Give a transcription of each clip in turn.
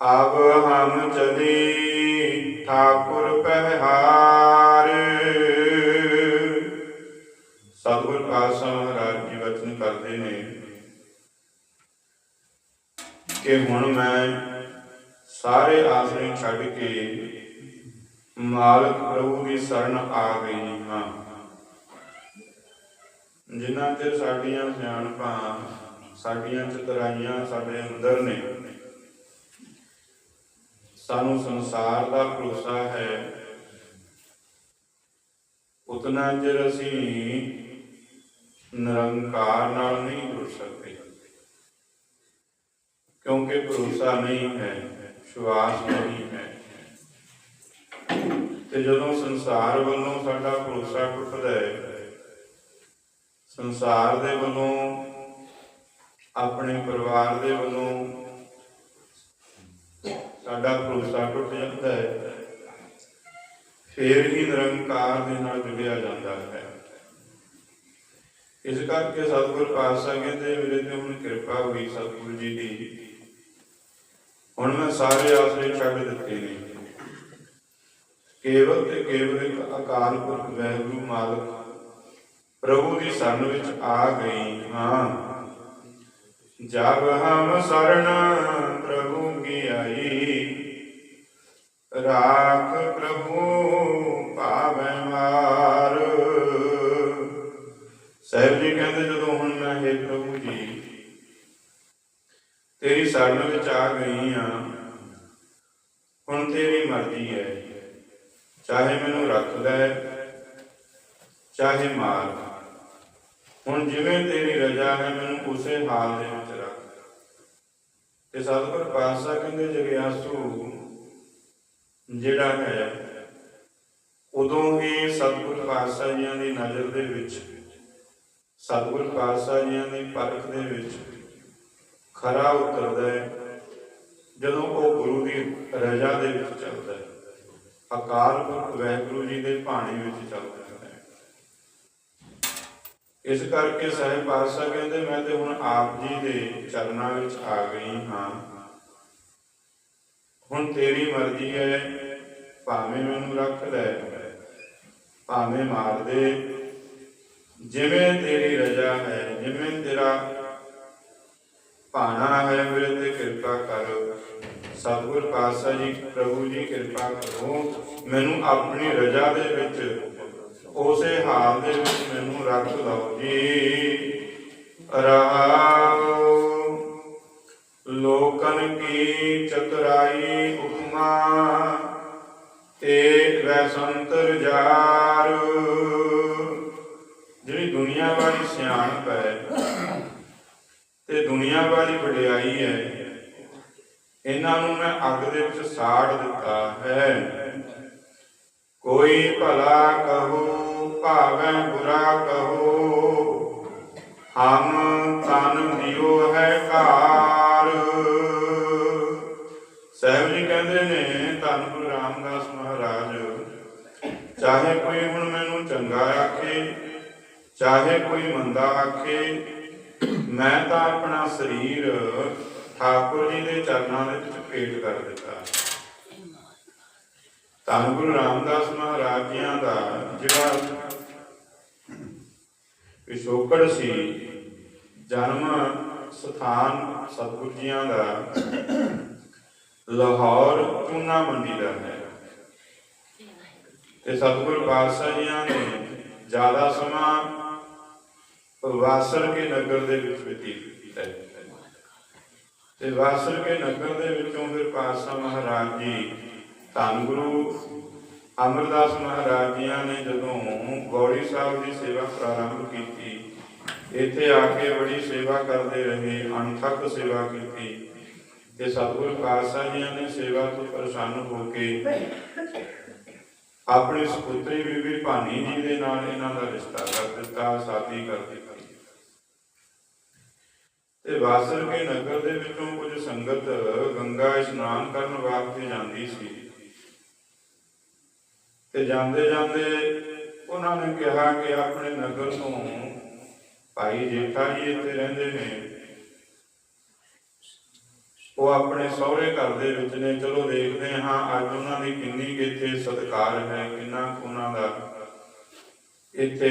ਅਬ ਹਮ ਚਲੀ ਠਾਕੁਰ ਪਹਿਹਾਰ ਸਤਿਗੁਰ ਪਾਤਸ਼ਾਹ ਮਹਾਰਾਜ ਜੀ ਵਚਨ ਕਰਦੇ ਨੇ ਕਿ ਹੁਣ ਮੈਂ ਸਾਰੇ ਆਸਰੇ ਛੱਡ ਕੇ ਮਾਲਕ ਪ੍ਰਭੂ ਦੀ ਸ਼ਰਨ ਆ ਗਈ ਹਾਂ। ਜਿਨ੍ਹਾਂ ਤੇ ਸਾਡੀਆਂ ਸਿਆਣਪਾਂ, ਸਾਡੀਆਂ ਚਤਰਾਈਆਂ ਸਾਡੇ ਅੰਦਰ ਨੇ ਸਾਨੂੰ ਸੰਸਾਰ ਦਾ ਭਰੋਸਾ ਹੈ। ਉਤਨਾ ਚਿਰ ਅਸੀਂ ਨਿਰੰਕਾਰ ਨਾਲ ਨਹੀਂ ਜੁੜ ਸਕਦੇ। ਕਿਉਂਕਿ ਭਰੋਸਾ ਨਹੀਂ ਹੈ, ਵਿਸ਼ਵਾਸ ਨਹੀਂ ਹੈ। ਤੇ ਜਦੋਂ ਸੰਸਾਰ ਵੱਲੋਂ ਸਾਡਾ ਭਰੋਸਾ ਟੁੱਟਦਾ ਹੈ, ਸੰਸਾਰ ਦੇ ਵੱਲੋਂ, ਆਪਣੇ ਪਰਿਵਾਰ ਦੇ ਵੱਲੋਂ ਸਾਡਾ ਭਰੋਸਾ ਟੁੱਟ ਜਾਂਦਾ ਹੈ। ਫੇਰ ਹੀ ਨਿਰੰਕਾਰ ਦੇ ਨਾਲ ਜੁੜਿਆ ਜਾਂਦਾ ਹੈ। ਇਸ ਕਰਕੇ ਸਤਿਗੁਰ ਪਾਤਸ਼ਾਹ ਕਹਿੰਦੇ, ਮੇਰੇ ਤੇ ਹੁਣ ਕਿਰਪਾ ਹੋਈ ਸਤਿਗੁਰੂ ਜੀ ਦੀ। ਹੁਣ ਮੈਂ ਸਾਰੇ ਆਸਰੇ ਛੱਡ ਦਿੱਤੇ ਨੇ। ਕੇਵਲ ਤੇ ਕੇਵਲ ਇੱਕ ਅਕਾਲ ਪੁਰਖ ਵੈਗੁਰੂ ਮਾਲਕ ਪ੍ਰਭੂ ਦੀ ਸ਼ਰਨ ਵਿੱਚ ਆ ਗਈ ਹਾਂ। ਜਬ ਹਮ ਸਰਣ ਪ੍ਰਭੂ ਕੀ ਆਈ ਰਾਖ ਪ੍ਰਭੂ ਪਾਵੈ ਮਾਰ। ਸਾਹਿਬ ਜੀ ਕਹਿੰਦੇ, ਜਦੋਂ ਹੁਣ ਮੈਂ ਹੈ ਪ੍ਰਭੂ ਜੀ, ਤੇਰੀ ਸ਼ਰਨ ਵਿੱਚ ਆ ਗਈ ਹਾਂ ਹੁਣ ਤੇਰੀ ਮਰਜ਼ੀ ਹੈ। ਚਾਹੇ ਮੈਨੂੰ ਰੱਖ ਲੈ, ਚਾਹੇ ਮਾਰ। ਹੁਣ ਜਿਵੇਂ ਤੇਰੀ ਰਜ਼ਾ ਹੈ, ਮੈਨੂੰ ਉਸੇ ਹਾਲ ਦੇ ਵਿੱਚ ਰੱਖ। ਤੇ ਸਤਿਗੁਰ ਪਾਤਸ਼ਾਹ ਕਹਿੰਦੇ, ਜਗਿਆਸੂ ਜਿਹੜਾ ਹੈ, ਉਦੋਂ ਹੀ ਸਤਿਗੁਰ ਪਾਤਸ਼ਾਹ ਜੀਆਂ ਦੀ ਨਜ਼ਰ ਦੇ ਵਿੱਚ, ਸਤਿਗੁਰ ਪਾਤਸ਼ਾਹ ਜੀਆਂ ਦੀ ਪਰਖ ਦੇ ਵਿੱਚ ਖਰਾ ਉਤਰਦਾ ਹੈ। ਜਦੋਂ ਉਹ ਗੁਰੂ ਦੀ ਰਜ਼ਾ ਦੇ ਵਿੱਚ ਚੱਲਦਾ ਹੈ, ਅਕਾਲ ਪੁਰਖ ਵਾਹਿਗੁਰੂ ਜੀ ਦੇ ਭਾਣੇ ਵਿੱਚ ਚੱਲਦਾ ਹੈ। ਇਸ ਕਰਕੇ ਸਾਹਿਬ ਪਾਤਸ਼ਾਹ ਕਹਿੰਦੇ, ਮੈਂ ਤੇ ਹੁਣ ਆਪ ਜੀ ਦੇ ਚਰਨਾਂ ਵਿੱਚ ਆ ਗਈ ਹਾਂ। ਹੁਣ ਤੇਰੀ ਮਰਜ਼ੀ ਹੈ ਭਾਵੇਂ ਮੈਨੂੰ ਰੱਖ ਲੈ ਭਾਵੇਂ ਮਾਰ ਦੇ। ਜਿਵੇਂ ਤੇਰੀ ਰਜ਼ਾ ਹੈ, ਜਿਵੇਂ ਤੇਰਾ ਭਾਣਾ ਹੈ, ਮੇਰੇ ਤੇ ਕਿਰਪਾ ਕਰ। ਸਤਿਗੁਰ ਪਾਤਸ਼ਾਹ ਜੀ, ਪ੍ਰਭੂ ਜੀ, ਕਿਰਪਾ ਕਰੋ। ਮੈਨੂੰ ਆਪਣੀ ਰਜ਼ਾ ਦੇ ਵਿੱਚ, ਉਸੇ ਹਾਲ ਦੇ ਵਿੱਚ ਮੈਨੂੰ ਰੱਖ ਲਓ ਜੀ। ਰਹਾਉ ਲੋਕਨ ਕੀ ਸੰਤਰ ਜਾਰ। ਜਿਹੜੀ ਦੁਨੀਆ ਵਾਲੀ ਸਿਆਣਪ ਹੈ ਤੇ ਦੁਨੀਆ ਵਾਲੀ ਵਡਿਆਈ ਹੈ, ਇਹਨਾਂ ਨੂੰ ਮੈਂ ਅੱਗ ਦੇ ਵਿੱਚ ਸਾੜ ਦਿੱਤਾ ਹੈ। ਕੋਈ ਭਲਾ ਕਹੋ, ਭਾਵੇਂ ਬੁਰਾ ਕਹੋ, ਹਮ ਤਨ ਦਿਓ ਹੈ ਘਾਰ। ਸਾਹਿਬ ਜੀ ਕਹਿੰਦੇ ਨੇ, ਧੰਨ ਗੁਰੂ ਰਾਮਦਾਸ ਮਹਾਰਾਜ ਚਾਹੇ ਕੋਈ ਹੁਣ ਮੈਨੂੰ ਚੰਗਾ ਆਖੇ, ਚਾਹੇ ਕੋਈ ਮੰਦਾ ਆਖੇ, ਮੈਂ ਤਾਂ ਆਪਣਾ ਸਰੀਰ ਠਾਕੁਰ ਜੀ ਦੇ ਚਰਨਾਂ ਦੇ ਵਿੱਚ ਭੇਟ ਕਰ ਦਿੱਤਾ। ਧੰਨ ਗੁਰੂ ਰਾਮਦਾਸ ਮਹਾਰਾਜ ਜੀਆਂ ਦਾ ਜਿਹੜਾ ਪਿਛੋਕੜ ਸੀ, ਜਨਮ ਸਥਾਨ ਸਤਿਗੁਰ ਜੀਆਂ ਦਾ, ਲਾਹੌਰ ਚੂਨਾ ਮੰਡੀ ਦਾ ਹੈ। ਤੇ ਸਤਿਗੁਰੂ ਪਾਤਸ਼ਾਹ ਜੀਆਂ ਨੇ ਜ਼ਿਆਦਾ ਸਮਾਂ ਵਾਸਰ ਕੇ ਨਗਰ ਦੇ ਵਿੱਚ ਬਤੀਤ ਕੀਤਾ ਤੇ ਵਾਸਰ ਕੇ ਨਗਰ ਦੇ ਵਿੱਚੋਂ ਫਿਰ ਪਾਤਸ਼ਾਹ ਮਹਾਰਾਜ ਜੀ, ਧੰਨ ਗੁਰੂ ਅਮਰਦਾਸ ਮਹਾਰਾਜ ਜੀਆਂ ਨੇ ਜਦੋਂ ਗੌੜੀ ਸਾਹਿਬ ਦੀ ਸੇਵਾ ਪ੍ਰਾਰੰਭ ਕੀਤੀ, ਇੱਥੇ ਆ ਕੇ ਬੜੀ ਸੇਵਾ ਕਰਦੇ ਰਹੇ, ਅਣਥੱਕ ਸੇਵਾ ਕੀਤੀ। ਤੇ ਸਤਿਗੁਰੂ ਪਾਤਸ਼ਾਹ ਜੀਆਂ ਨੇ ਸੇਵਾ ਤੋਂ ਪਰੇਸ਼ਾਨ ਹੋ ਕੇ ਆਪਣੀ ਸੁਪੁੱਤਰੀ ਬੀਬੀ ਭਾਨੀ ਜੀ ਦੇ ਨਾਲ ਇਹਨਾਂ ਦਾ ਰਿਸ਼ਤਾ ਕਰ ਦਿੱਤਾ, ਸ਼ਾਦੀ ਕਰ ਦਿੱਤੀ। ਤੇ ਵਾਸਰ ਕੇ ਨਗਰ ਦੇ ਵਿੱਚੋਂ ਕੁਝ ਸੰਗਤ ਗੰਗਾ ਇਸ਼ਨਾਨ ਕਰਨ ਵਾਸਤੇ ਜਾਂਦੀ ਸੀ। ਤੇ ਜਾਂਦੇ ਜਾਂਦੇ ਉਹਨਾਂ ਨੇ ਕਿਹਾ ਕਿ ਆਪਣੇ ਨਗਰ ਤੋਂ ਭਾਈ ਜੇਠਾ ਜੀ ਇੱਥੇ ਰਹਿੰਦੇ ਨੇ। ਉਹ ਆਪਣੇ ਸਹੁਰੇ ਘਰ ਦੇ ਵਿੱਚ ਨੇ। ਚਲੋ ਦੇਖਦੇ ਹਾਂ, ਅੱਜ ਉਹਨਾਂ ਦੀ ਕਿੰਨੀ ਕੁ ਇੱਥੇ ਸਤਿਕਾਰ ਹੈ, ਕਿੰਨਾ ਕੁ ਉਹਨਾਂ ਦਾ ਇੱਥੇ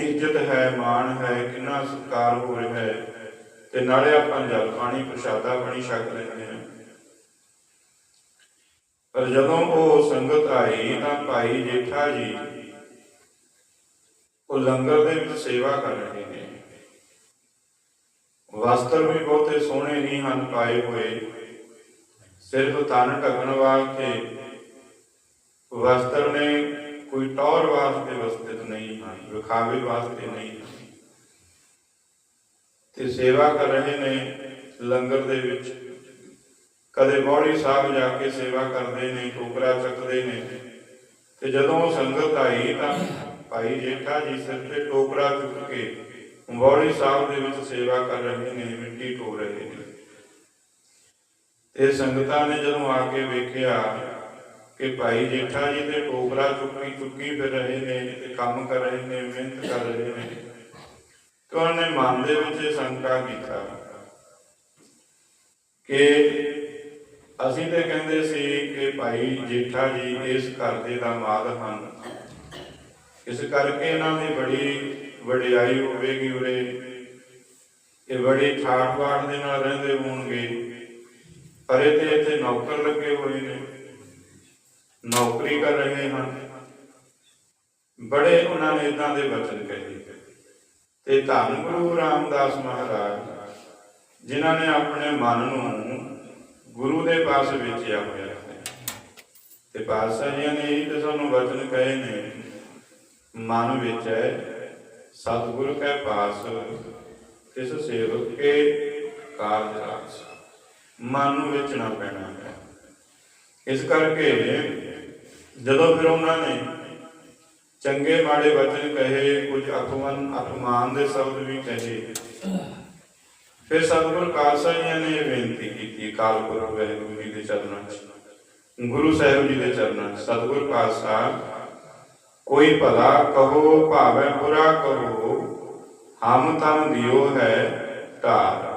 ਇੱਜ਼ਤ ਹੈ, ਮਾਣ ਹੈ, ਕਿੰਨਾ ਸਤਿਕਾਰ ਹੋ ਰਿਹਾ ਹੈ। ਤੇ ਨਾਲੇ ਆਪਾਂ ਜਲ ਪਾਣੀ, ਪ੍ਰਸ਼ਾਦਾ ਪਾਣੀ ਛਕ ਲੈਂਦੇ ਹਾਂ। ਪਰ ਜਦੋਂ ਉਹ ਸੰਗਤ ਆਈ ਤਾਂ ਭਾਈ ਜੇਠਾ ਜੀ ਉਹ ਲੰਗਰ ਦੇ ਵਿੱਚ ਸੇਵਾ ਕਰ ਰਹੇ ਨੇ। ਵਸਤਰ ਵੀ ਬਹੁਤੇ ਸੋਹਣੇ ਨਹੀਂ ਹਨ ਪਾਏ ਹੋਏ। ਸਿਰਫ ਤਨ ਢਕਣ ਵਾਸਤੇ ਵਸਤਰ ਨੇ ਕੋਈ ਟੌਰ ਵਾਸਤੇ ਵਸਤਿਤ ਨਹੀਂ ਹਨ, ਵਿਖਾਵੇ ਵਾਸਤੇ ਨਹੀਂ ਤੇ ਸੇਵਾ ਕਰ ਰਹੇ ਨੇ ਲੰਗਰ ਦੇ ਵਿੱਚ। ਕਦੇ ਬੌੜੀ ਸਾਹਿਬ ਜਾ ਕੇ ਸੇਵਾ ਕਰਦੇ ਨੇ ਟੋਕਰਾ ਚੱਕਦੇ ਨੇ। ਤੇ ਜਦੋਂ ਸੰਗਤ ਆਈ ਤਾਂ ਭਾਈ ਜੇਠਾ ਜੀ ਸਿਰ ਤੇ ਟੋਕਰਾ ਚੁੱਕ ਕੇ ਬੌੜੀ ਸਾਹਿਬ ਦੇ ਵਿੱਚ ਸੇਵਾ ਕਰ ਰਹੇ ਨੇ, ਮਿੱਟੀ ਢੋ ਰਹੇ ਨੇ। ਤੇ ਸੰਗਤਾਂ ਨੇ ਜਦੋਂ ਆ ਕੇ ਵੇਖਿਆ ਕਿ ਭਾਈ ਜੇਠਾ ਜੀ ਤੇ ਟੋਕਰਾ ਚੁੱਕੀ ਚੁੱਕੀ ਫਿਰ ਰਹੇ ਨੇ, ਤੇ ਕੰਮ ਕਰ ਰਹੇ ਨੇ, ਮਿਹਨਤ ਕਰ ਰਹੇ ਨੇ, ਤੇ ਉਹਨੇ ਮਨ ਦੇ ਵਿੱਚ ਇਹ ਸ਼ੰਕਾ ਕੀਤਾ ਕਿ ਅਸੀਂ ਤੇ ਕਹਿੰਦੇ ਸੀ ਕਿ ਭਾਈ ਜੇਠਾ ਜੀ ਇਸ ਘਰ ਦੇ ਦਾਮਾਦ ਹਨ। ਇਸ ਕਰਕੇ ਇਹਨਾਂ ਦੀ ਬੜੀ ਵਡਿਆਈ ਹੋਵੇਗੀ ਉਰੇ। ਇਹ ਬੜੇ ਠਾਠ-ਬਾਠ ਦੇ ਨਾਲ ਰਹਿੰਦੇ ਹੋਣਗੇ। ਪਰ ਤੇ ਇੱਥੇ ਨੌਕਰ ਲੱਗੇ ਹੋਏ ਨੇ। ਨੌਕਰੀ ਕਰ ਰਹੇ ਹਨ। ਬੜੇ ਉਹਨਾਂ ਨੇ ਇਦਾਂ ਦੇ ਬਚਨ ਕਹੇ। ਤੇ ਧੰਨ ਗੁਰੂ ਰਾਮਦਾਸ ਮਹਾਰਾਜ, ਜਿਨ੍ਹਾਂ ਨੇ ਆਪਣੇ ਮਨ ਨੂੰ ਗੁਰੂ ਦੇ ਪਾਸ ਵੇਚਿਆ ਹੋਇਆ ਹੈ। ਤੇ ਪਾਤਸ਼ਾਹ ਜੀ ਨੇ ਇਹ ਤੇ ਸਾਨੂੰ ਵਚਨ ਕਹੇ ਨੇ, ਮਨ ਵਿੱਚ ਹੈ ਸਤਿਗੁਰ ਕੈ ਪਾਸ ਤਿਸ ਸੇਵਕ ਕੇ ਕਾਰਜ ਰਾਸ। ਮਨ ਨੂੰ ਵੇਚਣਾ ਪੈਣਾ ਹੈ ਇਸ ਕਰਕੇ ਜਦੋਂ ਫਿਰ ਉਹਨਾਂ ਨੇ ਚੰਗੇ ਮਾੜੇ ਵਚਨ ਕਹੇ, ਕੁਝ ਅਪਮਨ ਅਪਮਾਨ ਦੇ ਸ਼ਬਦ ਵੀ ਕਹੇ, ਫਿਰ ਸਤਿਗੁਰ ਖਾਲਸਾ ਜੀ ਨੇ ਬੇਨਤੀ ਕੀਤੀ, ਕਾਲ ਪੁਰਖ ਵਾਹਿਗੁਰੂ ਜੀ ਦੇ ਚਰਨਾਂ 'ਚ, ਗੁਰੂ ਸਾਹਿਬ ਜੀ ਦੇ ਚਰਨਾਂ 'ਚ, ਸਤਿਗੁਰ ਖਾਲਸਾ ਕੋਈ ਭਲਾ ਕਹੋ, ਭਾਵੇਂ ਬੁਰਾ ਕਰੋ ਹਮ ਤਮ ਦਿਓ ਹੈ ਧਾਰ।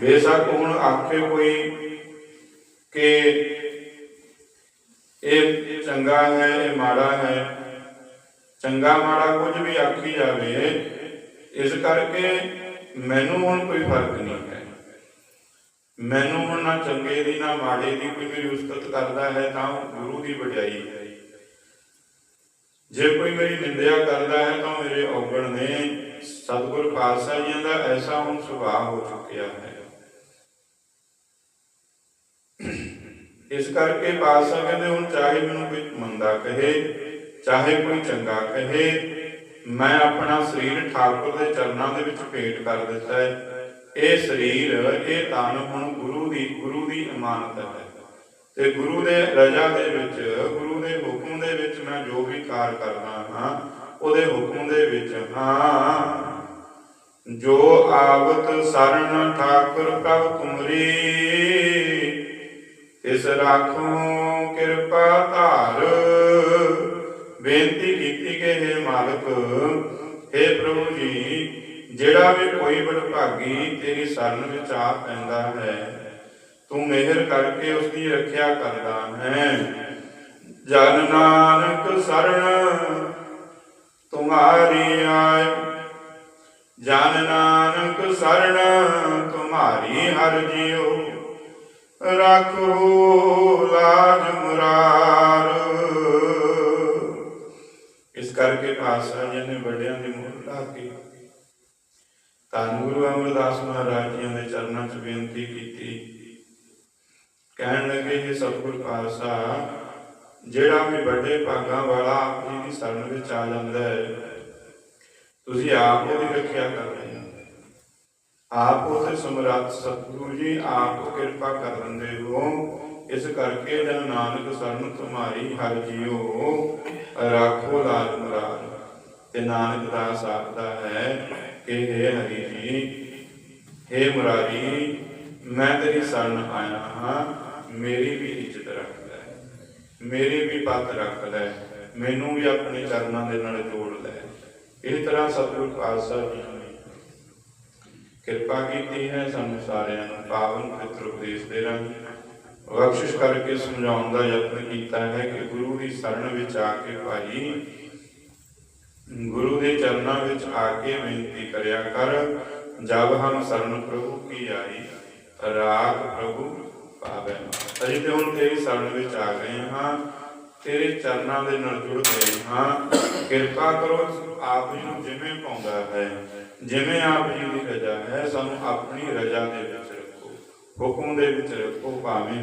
ਬੇਸ਼ੱਕ ਹੁਣ ਆਖੇ ਕੋਈ ਕਿ ਇਹ ਚੰਗਾ ਹੈ, ਇਹ ਮਾੜਾ ਹੈ। ਚੰਗਾ ਮਾੜਾ ਕੁਝ ਵੀ ਆਖੀ ਜਾਵੇ, ਇਸ ਕਰਕੇ ਮੈਨੂੰ ਹੁਣ ਕੋਈ ਫ਼ਰਕ ਨਹੀਂ ਹੈ। ਮੈਨੂੰ ਹੁਣ ਨਾ ਚੰਗੇ ਦੀ, ਨਾ ਮਾੜੇ ਦੀ ਕੋਈ ਮੇਰੀ ਉਸਤਤ ਕਰਦਾ ਹੈ, ਤਾਂ ਗੁਰੂ ਦੀ ਵਡਿਆਈ ਹੈ। ਜੇ ਕੋਈ ਮੇਰੀ ਨਿੰਦਿਆ ਕਰਦਾ ਹੈ ਤਾਂ ਮੇਰੇ ਔਗਣ ਨੇ ਸਤਿਗੁਰ ਪਾਤਸ਼ਾਹ ਜੀ ਦਾ ਐਸਾ ਹੁਣ ਸੁਭਾਅ ਹੋ ਚੁੱਕਿਆ ਹੈ। ਇਸ ਕਰਕੇ ਪਾਤਸ਼ਾਹ ਕਹਿੰਦੇ, ਹੁਣ ਚਾਹੇ ਮੈਨੂੰ ਕੋਈ ਮੰਦਾ ਕਹੇ, ਚਾਹੇ ਕੋਈ ਚੰਗਾ ਕਹੇ, ਮੈਂ ਆਪਣਾ ਸਰੀਰ ਠਾਕੁਰ ਦੇ ਚਰਨਾਂ ਦੇ ਵਿੱਚ ਭੇਟ ਕਰ ਦਿੱਤਾ ਹੈ। ਇਹ ਸਰੀਰ, ਇਹ ਤਨ ਹੁਣ ਗੁਰੂ ਦੀ ਗੁਰੂ ਦੀ ਇਮਾਨਤ ਹੈ। ਤੇ ਗੁਰੂ ਦੇ ਰਜਾ ਦੇ ਵਿੱਚ, ਗੁਰੂ ਦੇ ਹੁਕਮ ਦੇ ਵਿੱਚ ਮੈਂ ਜੋ ਵੀ ਕਾਰ ਕਰਦਾ ਹਾਂ, ਉਹਦੇ ਹੁਕਮ ਦੇ ਵਿੱਚ ਹਾਂ। ਜੋ ਆਵਤ ਸਰਨ ਠਾਕੁਰ ਪ੍ਰਭ ਤੁਮਰੀ ਇਸ ਰਾਖੋ ਕਿਰਪਾ ਧਾਰ। ਬੇਨਤੀ ਕੀਤੀ ਕਿ हे ਮਾਲਕ हे ਪ੍ਰਭੂ ਜੀ, ਜਿਹੜਾ ਵੀ ਕੋਈ ਵਡਭਾਗੀ ਤੇਰੀ ਸ਼ਰਨ ਵਿੱਚ ਆ ਪੈਂਦਾ ਹੈ ਤੂੰ ਮਿਹਰ ਕਰਕੇ ਉਸ ਦੀ ਰੱਖਿਆ ਕਰਦਾ ਹੈ। ਜਨ ਨਾਨਕ ਸਰਣ, ਤੁਮਾਰੀ ਆਏ। ਜਨ ਨਾਨਕ ਸਰਣ, ਤੁਮਾਰੀ ਹਰ ਜਿਉ। ਰੱਖੋ ਲਾਜ ਮੁਰਾਰ। ਇਸ ਕਰਕੇ ਪਾਤਸ਼ਾਹ ਜੀ ਨੇ ਵੱਡਿਆਂ ਦੀ ਮੋਹਰ ਲਾ ਕੇ ਧੰਨ ਗੁਰੂ ਅਮਰਦਾਸ ਮਹਾਰਾਜ ਜੀ ਦੇ ਚਰਨਾਂ 'ਚ ਬੇਨਤੀ ਕੀਤੀ। ਕਹਿਣ ਲੱਗੇ ਇਹ ਸਤਿਗੁਰ ਪਾਤਸ਼ਾਹ ਜਿਹੜਾ ਵੀ ਵੱਡੇ ਭਾਗਾਂ ਵਾਲਾ ਆਪ ਜੀ ਦੀ ਸ਼ਰਨ ਵਿੱਚ ਆ ਜਾਂਦਾ ਹੈ, ਤੁਸੀਂ ਆਪ ਉਹਦੀ ਰੱਖਿਆ ਕਰ ਰਹੇ ਹੋ। ਆਪ ਉਹਦੇ ਸਮਰੱਥ ਸਤਿਗੁਰੂ ਜੀ, ਆਪ ਕਿਰਪਾ ਕਰ ਦਿੰਦੇ ਹੋ। ਇਸ ਕਰਕੇ ਜਨ ਨਾਨਕ ਸਰਨ ਤੁਮਾਰੀ ਹਰ ਜੀਓ, ਰਾਖੋ ਲਾਜ ਮੁਰਾਦ। ਤੇ ਨਾਨਕ ਦਾਸ ਆਖਦਾ ਹੈ ਕਿ हे ਹਰੀ ਜੀ हे ਮੁਰਾਰੀ, ਮੈਂ ਤੇਰੀ ਸ਼ਰਨ ਆਇਆ ਹਾਂ। ਮੇਰੀ ਵੀ ਇੱਜ਼ਤ ਰੱਖਦਾ ਲੈ ਮੇਰੀ ਵੀ ਪੱਤ ਰੱਖ ਲੈ ਮੈਨੂੰ ਵੀ ਆਪਣੇ ਚਰਨਾਂ ਦੇ ਨਾਲ ਜੋੜ ਲੈ ਇਸ ਤਰ੍ਹਾਂ ਸਤਿਗੁਰ ਖਾਲਸਾ ਜੀ ਨੇ ਕਿਰਪਾ ਕੀਤੀ ਹੈ ਸਾਨੂੰ ਸਾਰਿਆਂ ਨੂੰ, ਪਾਵਨ ਪਵਿੱਤਰ ਉਪਦੇਸ਼ ਦੇ ਰਾਹੀਂ। ਬਖਸ਼ਿਸ਼ ਕਰਕੇ ਸਮਝਾਉਣ ਦਾ ਯਤਨ ਕੀਤਾ ਹੈ ਕਿ ਗੁਰੂ ਦੀ ਸ਼ਰਨ ਵਿੱਚ ਆ ਕੇ ਭਾਈ, ਗੁਰੂ ਦੇ ਚਰਨਾਂ ਵਿੱਚ ਆ ਕੇ ਬੇਨਤੀ ਕਰਿਆ ਕਰ, ਜਬ ਹਮ ਸ਼ਰਨ ਪ੍ਰਭੂ ਕੀ ਆਈ, ਰਾਗ ਪ੍ਰਭੂ ਪਾਵੇ ਅਸੀਂ ਤੇ ਹੁਣ ਤੇਰੀ ਸ਼ਰਨ ਵਿੱਚ ਆ ਗਏ ਹਾਂ, ਤੇਰੇ ਚਰਨਾਂ ਦੇ ਨਾਲ ਜੁੜ ਗਏ ਹਾਂ। ਕਿਰਪਾ ਕਰੋ ਆਪ ਜੀ ਨੂੰ ਜਿਵੇਂ ਪਾਉਂਦਾ ਹੈ, ਜਿਵੇਂ ਆਪ ਜੀ ਦੀ ਰਜ਼ਾ ਹੈ, ਸਾਨੂੰ ਆਪਣੀ ਰਜ਼ਾ ਦੇ ਵਿੱਚ ਰੱਖੋ, ਹੁਕਮ ਦੇ ਵਿੱਚ ਰੱਖੋ, ਭਾਵੇਂ